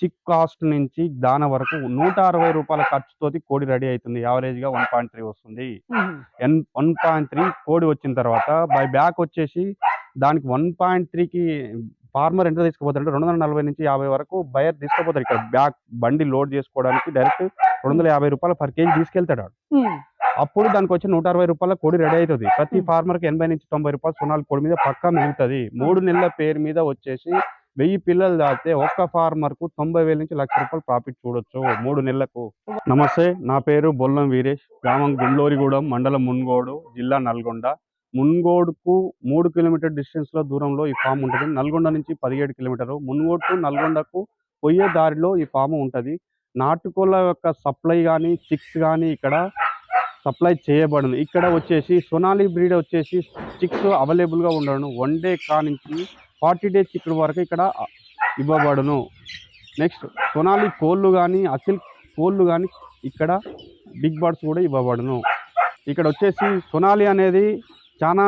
చిక్ cost నుంచి దాన వరకు నూట అరవై రూపాయల ఖర్చుతోటి కోడి రెడీ అవుతుంది. యావరేజ్గా వన్ పాయింట్ త్రీ వస్తుంది. ఎన్ వన్ పాయింట్ త్రీ కోడి వచ్చిన తర్వాత బై బ్యాక్ వచ్చేసి దానికి వన్ పాయింట్ త్రీకి ఫార్మర్ ఎంత తీసుకుపోతారంటే రెండు వందల నలభై నుంచి యాభై వరకు బయర్ తీసుకుపోతారు ఇక్కడ. బ్యాక్ బండి లోడ్ చేసుకోవడానికి డైరెక్ట్ రెండు వందల యాభై రూపాయలు పర్ కేజీ తీసుకెళ్తాడు. అప్పుడు దానికి వచ్చి నూట అరవై రూపాయల కోడి రెడీ అవుతుంది. ప్రతి. ఫార్మర్కి ఎనభై నుంచి తొంభై రూపాయలు సున్నాలు కోడి మీద పక్కా మిగులుతుంది. మూడు నెలల పేరు మీద వచ్చేసి వెయ్యి పిల్లలు దాటితే ఒక్క ఫార్మర్కు తొంభై వేల నుంచి లక్ష రూపాయలు ప్రాఫిట్ చూడొచ్చు మూడు నెలలకు. నమస్తే నా పేరు బొల్లం వీరేష్. గ్రామం గుండ్లోరిగూడెం మండలం మున్గోడు జిల్లా నల్గొండ. మున్గోడుకు మూడు కిలోమీటర్ డిస్టెన్స్లో దూరంలో ఈ ఫామ్ ఉంటుంది. నల్గొండ నుంచి పదిహేడు కిలోమీటర్. మున్గోడుకు నల్గొండకు పోయే దారిలో ఈ ఫామ్ ఉంటుంది. నాటుకోళ్ళ యొక్క సప్లై కానీ చిక్స్ కానీ ఇక్కడ సప్లై చేయబడును. ఇక్కడ వచ్చేసి సొనాలి బ్రీడ్ వచ్చేసి చిక్స్ అవైలబుల్గా ఉండను వన్ డే కా నుంచి ఫార్టీ డేస్ చిక్కుడు వరకు ఇక్కడ ఇవ్వబడును. నెక్స్ట్ సొనాలి కోళ్ళు కానీ అసిల్ కోళ్ళు కానీ ఇక్కడ బిగ్ బర్డ్స్ కూడా ఇవ్వబడును. ఇక్కడ వచ్చేసి సొనాలి అనేది చాలా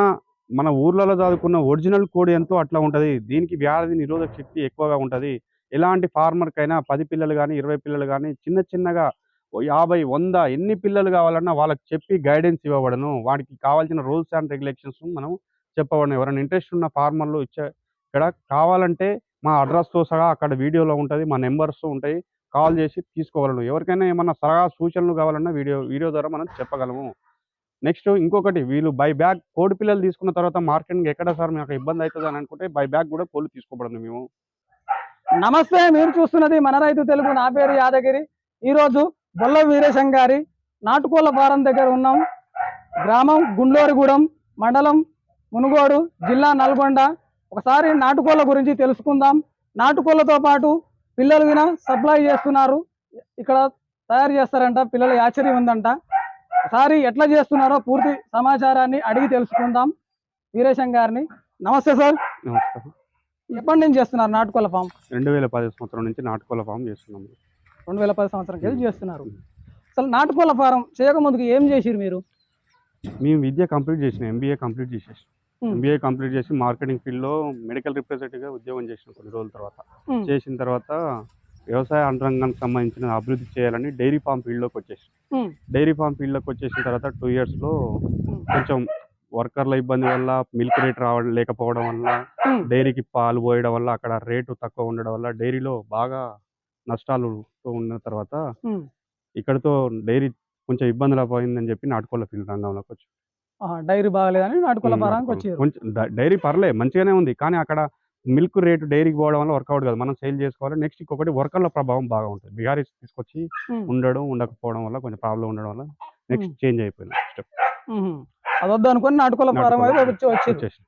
మన ఊర్లలో చదువుకున్న ఒరిజినల్ కోడి ఎంతో అట్లా ఉంటుంది. దీనికి వ్యాధి నిరోధక శక్తి ఎక్కువగా ఉంటుంది. ఎలాంటి ఫార్మర్కైనా పది పిల్లలు కానీ ఇరవై పిల్లలు కానీ చిన్న చిన్నగా యాభై వంద ఎన్ని పిల్లలు కావాలన్నా వాళ్ళకి చెప్పి గైడెన్స్ ఇవ్వబడను. వాటికి కావాల్సిన రూల్స్ అండ్ రెగ్యులేషన్స్ మనం చెప్పబడను. ఎవరైనా ఇంట్రెస్ట్ ఉన్న ఫార్మర్లు ఇచ్చే ఇక్కడ కావాలంటే మా అడ్రస్తో సహా అక్కడ వీడియోలో ఉంటుంది. మా నెంబర్స్ ఉంటాయి. కాల్ చేసి తీసుకోగలను ఎవరికైనా ఏమన్నా సలహా సూచనలు కావాలన్నా వీడియో వీడియో ద్వారా మనం చెప్పగలము. నెక్స్ట్ ఇంకొకటి వీళ్ళు బై బ్యాగ్ కోడి పిల్లలు తీసుకున్న తర్వాత మార్కెటింగ్ ఎక్కడ సార్ మాకు ఇబ్బంది అవుతుంది అని అనుకుంటే బై బ్యాగ్ కూడా కోళ్ళు తీసుకోబడను మేము. నమస్తే మీరు చూస్తున్నది మన రైతు తెలుగు నా పేరు యాదగిరి. ఈరోజు బొల్ల వీరేశం గారి నాటుకోళ్ళ ఫారం దగ్గర ఉన్నాం. గ్రామం గుండ్లూరుగూడెం మండలం మునుగోడు జిల్లా నల్గొండ. ఒకసారి నాటుకోళ్ళ గురించి తెలుసుకుందాం. నాటుకోళ్ళతో పాటు పిల్లలు విన సప్లై చేస్తున్నారు. ఇక్కడ తయారు చేస్తారంట పిల్లలు ఆశ్చర్యం ఉందంట. ఒకసారి ఎట్లా చేస్తున్నారో పూర్తి సమాచారాన్ని అడిగి తెలుసుకుందాం. వీరేశం గారిని. నమస్తే సార్. నమస్కారం. ఎప్పటి నుంచి చేస్తున్నారు నాటుకోళ్ళ ఫామ్? రెండు వేల పది సంవత్సరం నుంచి నాటుకోళ్ళ ఫామ్ చేస్తున్నాము రెండు వేల పది సంవత్సరం కింద చేస్తున్నారు. అసలు నాటుకోళ్ళ ఫారం చేయకముందుకు ఏం చేసిరు మీరు? మేము విద్య కంప్లీట్ చేసిన ఎంబీఏ కంప్లీట్ చేసేసి. ఎంబీఏ కంప్లీట్ చేసి మార్కెటింగ్ ఫీల్డ్లో మెడికల్ రిప్రజెంటేటివ్గా ఉద్యోగం చేసిన కొన్ని రోజుల తర్వాత. చేసిన తర్వాత వ్యవసాయ రంగానికి సంబంధించిన అభివృద్ధి చేయాలని డైరీ ఫామ్ ఫీల్డ్లోకి వచ్చేసి. డైరీ ఫామ్ ఫీల్డ్లోకి వచ్చేసిన తర్వాత టూ ఇయర్స్లో. కొంచెం వర్కర్ల ఇబ్బంది వల్ల మిల్క్ రేట్ రావడం లేకపోవడం వల్ల. డైరీకి పాలు పోయడం వల్ల అక్కడ రేటు తక్కువ ఉండడం వల్ల డైరీలో బాగా నష్టాలు ఉన్న తర్వాత. ఇక్కడతో డైరీ కొంచెం ఇబ్బందులు పోయిందని చెప్పి నాటుకోళ్ళ ఫీల్డ్ రంగంలోకి వచ్చి డైరీ బాగలేదని నాటుకోళ్ళ. డ- డైరీ పర్లే మంచిగానే ఉంది కానీ అక్కడ మిల్క్ రేటు డైరీకి పోవడం వల్ల వర్కౌట్ కాదు. మనం సేల్ చేసుకోవాలి. నెక్స్ట్ ఇంకొకటి వర్కర్ల ప్రభావం బాగా ఉంటుంది. బిహారీ తీసుకొచ్చి ఉండడం ఉండకపోవడం వల్ల కొంచెం ప్రాబ్లం ఉండడం వల్ల నెక్స్ట్ చేంజ్ అయిపోయింది స్టెప్. అనుకుని వచ్చేసి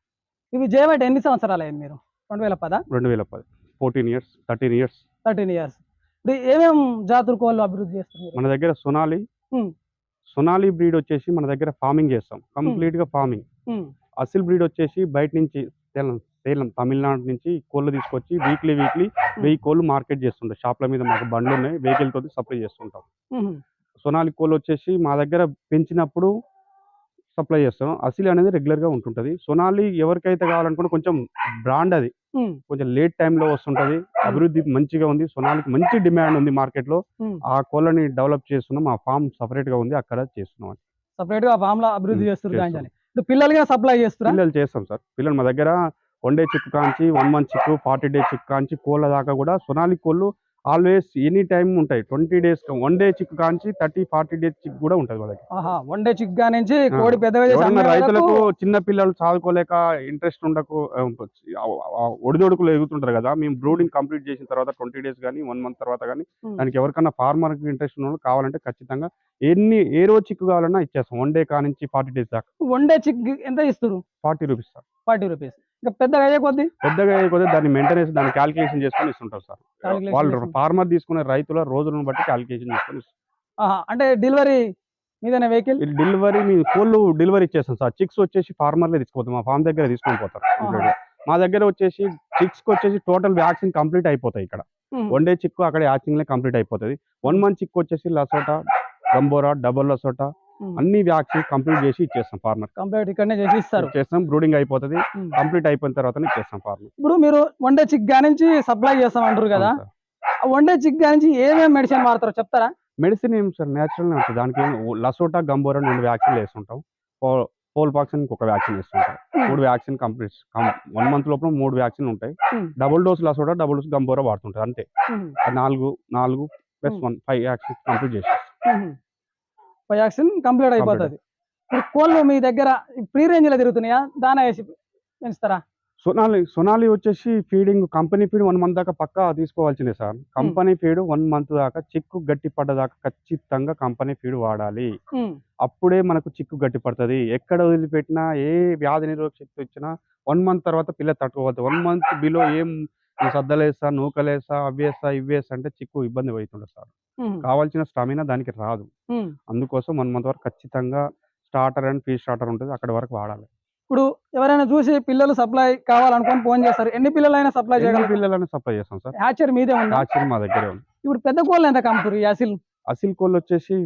ఇవి ఎన్ని సంవత్సరాలు అయింది మీరు రెండు వేల పద రెండు వేల పది fourteen years thirteen years. Thirteen years. ఇప్పుడు ఏమేం జాతుల కోళ్ళు అభివృద్ధి చేస్తున్నారు మన దగ్గర సొనాలి. సొనాలి బ్రీడ్ వచ్చేసి మన దగ్గర ఫార్మింగ్ చేస్తాం. కంప్లీట్గా ఫార్మింగ్. అసిల్ బ్రీడ్ వచ్చేసి బయట నుంచి సేలం తమిళనాడు నుంచి కోళ్ళు తీసుకొచ్చి వీక్లీ వీక్లీ వెయ్యి కోళ్ళు మార్కెట్ చేస్తుంటాం షాప్ల మీద మాకు బండ్లు ఉన్నాయి. వెహికల్ తోటి సప్లై చేస్తుంటాం. సొనాలి కోళ్ళు వచ్చేసి మా దగ్గర పెంచినప్పుడు సప్లై చేస్తాం. అసిల్ అనేది రెగ్యులర్గా ఉంటుంటది. సొనాలి ఎవరికైతే కావాలనుకుంటే కొంచెం బ్రాండ్ అది. కొంచెం లేట్ టైంలో వస్తుంటది. అభివృద్ధి మంచిగా ఉంది. సొనాలికి మంచి డిమాండ్ ఉంది మార్కెట్లో. ఆ కోళ్ళని డెవలప్ చేస్తున్నాం. ఆ ఫామ్ సపరేట్గా ఉంది. అక్కడ చేస్తున్నాం. సపరేట్గా ఫామ్లో అభివృద్ధి చేస్తున్నారు పిల్లలుగా సప్లై చేస్తున్నా పిల్లలు చేస్తాం సార్. పిల్లలు మా దగ్గర వన్ డే చిక్కు కాంచి one month chick forty days chick కాంచి కోళ్ళ దాకా కూడా సొనాలి కోళ్ళు ఆల్వేస్ ఎనీ టైం ఉంటాయి. Twenty days one day chick కాంచి థర్టీ ఫార్టీ డేస్ చిక్కు కూడా ఉంటుంది వాళ్ళకి. వన్ డే చిక్ నుంచి ఆ, కోడి అమ్మే రైతులకు చిన్న పిల్లలు చదువుకోలేక ఇంట్రెస్ట్ ఉండకు ఒడిదొడుకులు ఎగుతుంటారు కదా మేము బ్రూడింగ్ కంప్లీట్ చేసిన తర్వాత ట్వంటీ డేస్ కానీ వన్ మంత్ తర్వాత కానీ దానికి ఎవరికైనా ఫార్మర్కి ఇంట్రెస్ట్ ఉన్న కావాలంటే ఖచ్చితంగా ఎన్ని ఏ రోజు చిక్కు కావాలన్నా ఇచ్చేస్తాం. వన్ డే కా నుంచి ఫార్టీ డేస్ దాకా. వన్ డే చిక్ ఎంత ఇస్తారు ఫార్టీ రూపీస్ ఫార్టీ రూపీస్. ఇంకా పెద్దగా అయ్యే కొద్ది? పెద్దగా అయిపోతే దాన్ని మెయింటెనెన్స్ దాన్ని క్యాలిక్యులేషన్ చేసుకొని ఇస్తుంటారు సార్. వాళ్ళు. ఫార్మర్ తీసుకునే రైతుల రోజులను బట్టి క్యాలిక్యులేషన్ చేసుకొని అంటే డెలివరీ మీదనే వెహికల్ డెలివరీ మీ కోళ్ళు డెలివరీ ఇచ్చేస్తాం సార్. చిక్స్ వచ్చేసి ఫార్మర్లే తీసుకుపోతాం మా ఫార్మ్ దగ్గర తీసుకొని పోతారు. మా దగ్గర వచ్చేసి చిక్స్ వచ్చేసి టోటల్ వ్యాక్సిన్ కంప్లీట్ అయిపోతాయి ఇక్కడ. వన్ డే చిక్కు అక్కడ యాచింగ్ కంప్లీట్ అయిపోతుంది. వన్ మంత్ చిక్కు వచ్చేసి లసోటా గంబోరా డబల్ లసోటా అన్ని వ్యాక్సిన్ కంప్లీట్ చేసి ఇచ్చేస్తాం ఫార్మర్ కంప్లీట్ ఇక్కడనే చేసి ఇస్తారు చేస్తాం బ్రూడింగ్ అయిపోతుంది. కంప్లీట్ అయిపోయిన తర్వాత ఇచ్చేస్తాం ఫార్మర్ ఇప్పుడు మీరు వన్డే చిక్ నుంచి సప్లై చేస్తాం అంటారు కదా. ఆ వన్డే చిక్ నుంచి ఏమేమి మెడిసిన్ వాడతారో చెప్తారా? మెడిసిన్ ఏం సార్ నేచురల్ ఉంటుంది. దానికి లసోటా గంబోరా రెండు వ్యాక్సిన్ వేస్తుంటాం. పోల్ పాక్సిన్ ఒక వ్యాక్సిన్ వేస్తుంటాం. మూడు వ్యాక్సిన్ కంప్లీట్ వన్ మంత్ లోపల మూడు వ్యాక్సిన్ ఉంటాయి. Double dose Lasota double dose Gumboro వాడుతుంటారు. అంతే. నాలుగు నాలుగు plus. One five vaccine complete చేసి వ్యాక్సిన్ కంప్లీట్ అయిపోతుంది. కోళ్ళు మీ దగ్గర ప్రీ రేంజ్లో తిరుగుతున్నాయా? దానా వేసి పెంచుతారా? సొనాలి సొనాలి వచ్చేసి feeding company feed one month దాకా పక్కా తీసుకోవాల్సిందే sir. Company feed one month దాకా చిక్కు గట్టి పడ్డదాకా ఖచ్చితంగా కంపెనీ ఫీడ్ వాడాలి. ఉమ్. అప్పుడే మనకు చిక్కు గట్టి పడుతుంది. ఎక్కడ వదిలిపెట్టినా ఏ వ్యాధి నిరోధక శక్తి వచ్చినా వన్ మంత్ తర్వాత పిల్ల తట్టుకోవద్దు. వన్ మంత్ బిలో ఏం ఈ సద్దలేసా నూకలేసా అవ్వేసా ఇవ్వేసా అంటే చిక్కు ఇబ్బంది అవుతుంటుంది సార్. కావాల్సిన స్టామినా దానికి రాదు. అందుకోసం వన్ మంత్ వరకు ఖచ్చితంగా స్టార్టర్ అండ్ ఫీ స్టార్టర్ ఉంటుంది. అక్కడ వరకు వాడాలి. ఇప్పుడు ఎవరైనా చూసి పిల్లలు సప్లై కావాలనుకొని ఫోన్ చేస్తారు. ఎన్ని పిల్లలైనా సప్లై చేయగలరు? పిల్లలని సప్లై చేస్తాం సార్. హ్యాచర్ మీదే ఉందా? ఆశ్చర్యం మా దగ్గరే ఉంది. ఇప్పుడు పెద్ద కోళ్ళు ఎంత కమ్ముతారు ఈ అసిల్? అసిల్ కోళ్ళు వచ్చేసి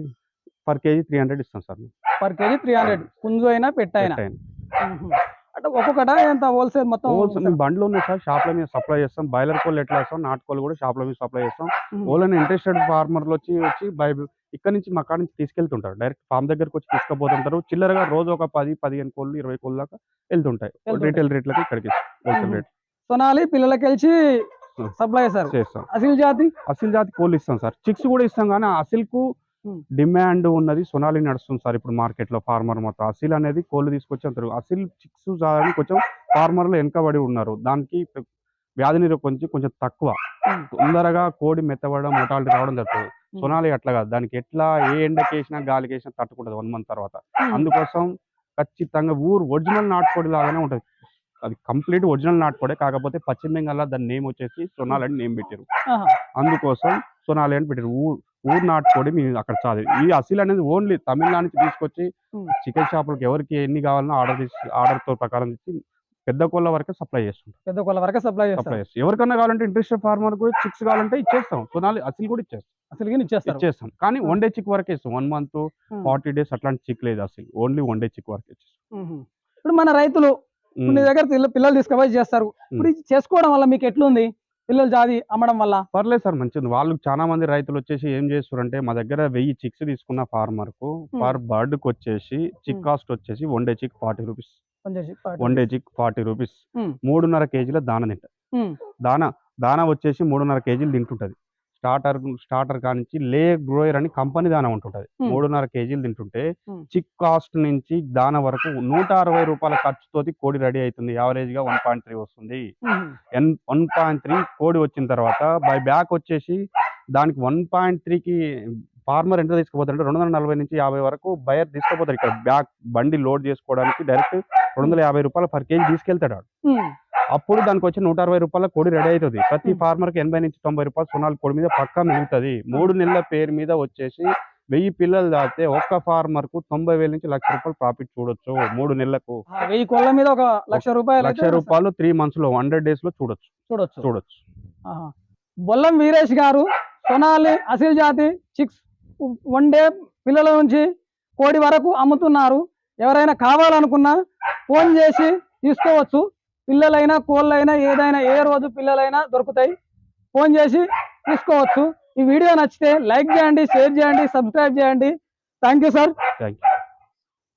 పర్ కేజీ త్రీ హండ్రెడ్ ఇస్తాం sir. Per kg three hundred. పుంజు అయినా పెట్టైనా? పెట్టాయన. అంటే ఒక్కొక్కట ఎంత హోల్సేల్ మొత్తం హోల్సేల్ మేము బండ్లు ఉన్నాయి సార్ షాప్ల మీద సప్లై చేస్తాం బాయిలర్ కోళ్ళు ఎట్లా వేస్తాం నాటుకోళ్ళు కూడా షాప్ల మీద సప్లై చేస్తాం. ఓన్లీ ఇంట్రెస్టెడ్ ఫార్మర్లు వచ్చి వచ్చి బై ఇక్కడ నుంచి మా కాడ నుంచి తీసుకెళ్తుంటారు డైరెక్ట్ ఫామ్ దగ్గరకు వచ్చి తీసుకుపోతుంటారు చిల్లరగా రోజు ఒక పది పదిహేను కోళ్ళు ఇరవై కోళ్ళు దాకా వెళ్తుంటాయి. రీటైల్ రేట్లకి ఇక్కడికి హోల్సేల్. రేట్ సొనాలి పిల్లలకి వెళ్ళి. సప్లై చేస్తారు చేస్తాం అసిల్ జాతి అసిల్ జాతి కోళ్ళు ఇస్తాం సార్ చిక్స్ కూడా ఇస్తాం కానీ అసిల్కు. డిమాండ్ ఉన్నది సొనాలి నడుస్తుంది సార్ ఇప్పుడు మార్కెట్లో ఫార్మర్ మొత్తం. అసిల్ అనేది కోళ్ళు తీసుకొచ్చి అసిల్ చిక్స్ సాధారణ కొంచెం ఫార్మర్లు వెనకబడి ఉన్నారు. దానికి వ్యాధి నిరోధక కొంచెం కొంచెం తక్కువ. తొందరగా కోడి మెత్తబడడం మొటాలిటీ రావడం జరుగుతుంది. సొనాలి అట్లా కాదు. దానికి ఎట్లా ఏ ఎండకి వేసినా గాలికి వేసినా తట్టుకుంటుంది వన్ మంత్ తర్వాత. అందుకోసం ఖచ్చితంగా ఊరు ఒరిజినల్ నాటుకోడి లాగానే ఉంటుంది. అది కంప్లీట్ ఒరిజినల్ నాటుకోడే. కాకపోతే పశ్చిమ బెంగాల్లో దాని నేమ్ వచ్చేసి సొనాలి అని నేమ్ పెట్టారు. అందుకోసం సొనాలి అని పెట్టారు ఊరు ఊరు నాటుకోడి మీరు అక్కడ చాలు. ఈ అసిల్ అనేది ఓన్లీ తమిళనాడు నుంచి తీసుకొచ్చి. చికెన్ షాపులకు ఎవరికి ఎన్ని కావాలన్నా ఆర్డర్ తీసి ఆర్డర్తో ప్రకారం ఇచ్చి పెద్ద కోళ్ళ వరకే సప్లై చేస్తుంటాం. పెద్ద కోళ్ళ వరకు సప్లై సప్లై చేస్తాం. ఎవరికన్నా కావాలంటే ఇంట్రెస్ట్ ఫార్మర్ కూడా చిక్స్ కావాలంటే ఇచ్చేస్తాం. సొనాలి అసిల్ కూడా ఇచ్చేస్తాం. అసలు ఇచ్చేస్తారు. ఇచ్చేస్తాం. కానీ. వన్ డే చిక్ వరకే ఇస్తాం. One month. ఫార్టీ డేస్ అట్లాంటి చిక్ లేదు అసలు. ఓన్లీ వన్ డే చిక్ వరకే ఇచ్చేస్తాం. ఇప్పుడు మన రైతులు దగ్గర పిల్ల- పిల్లలు తీసుకుపోయి చేస్తారు. ఇప్పుడు చేసుకోవడం వల్ల మీకు ఎట్లుంది? పిల్లలు జాది అమ్మడం వల్ల? పర్లేదు సార్ మంచిది వాళ్ళు చాలా మంది రైతులు వచ్చేసి ఏం చేస్తారంటే మా దగ్గర వెయ్యి చిక్స్ తీసుకున్న ఫార్మర్కు పర్ బర్డ్కి వచ్చేసి చిక్. కాస్ట్ వచ్చేసి one day chick forty rupees. One day chick forty rupees. మూడున్నర కేజీల దాన తింట ఉమ్. దాన దాన వచ్చేసి మూడున్నర కేజీలు తింటుంటది. స్టార్టర్ స్టార్టర్ కానించి లే గ్రోయర్ అని కంపెనీ దాన ఉంటుంటది. మూడున్నర కేజీలు తింటుంటే. చిక్ కాస్ట్ నుంచి దాన వరకు నూట అరవై రూపాయల ఖర్చుతోటి కోడి రెడీ అవుతుంది యావరేజ్గా వన్ పాయింట్ త్రీ వస్తుంది వన్ పాయింట్ త్రీ కోడి వచ్చిన తర్వాత బై బ్యాక్ వచ్చేసి దానికి వన్ పాయింట్ త్రీకి ఫార్మర్ ఎంత తీసుకుపోతారంటే రెండు వందల నలభై నుంచి యాభై వరకు బయర్ తీసుకుపోతారు ఇక్కడ. బ్యాక్ బండి లోడ్ చేసుకోవడానికి డైరెక్ట్ రెండు వందల యాభై రూపాయలు పర్ కేజీ తీసుకెళ్తాడు. అప్పుడు దానికి వచ్చి నూట అరవై రూపాయల కోడి రెడీ అవుతుంది. ప్రతి. ఫార్మర్కి ఎనభై నుంచి తొంభై రూపాయలు సునాలు కోడి మీద పక్కా మిగులుతుంది. మూడు నెలల పేరు మీద వచ్చేసి వెయ్యి పిల్లలు దాటితే ఒక్క ఫార్మర్కు తొంభై వేల నుంచి లక్ష రూపాయలు ప్రాఫిట్ చూడొచ్చు మూడు నెలలకు. వెయ్యి కోళ్ళ మీద ఒక లక్ష రూపాయలు లక్ష రూపాయలు త్రీ మంత్స్లో హండ్రెడ్ డేస్లో చూడొచ్చు. చూడొచ్చు. చూడొచ్చు. బొల్లం వీరేష్ గారు సొనాలి అసిల్ జాతి చిక్స్ వన్ డే పిల్లల నుంచి కోడి వరకు అమ్ముతున్నారు. ఎవరైనా కావాలనుకున్నా ఫోన్ చేసి తీసుకోవచ్చు. పిల్లలైనా కోళ్ళైనా ఏదైనా ఏ రోజు పిల్లలైనా దొరుకుతాయి. ఫోన్ చేసి తీసుకోవచ్చు. ఈ వీడియో నచ్చితే లైక్ చేయండి షేర్ చేయండి సబ్స్క్రైబ్ చేయండి. Thank you sir. Thank you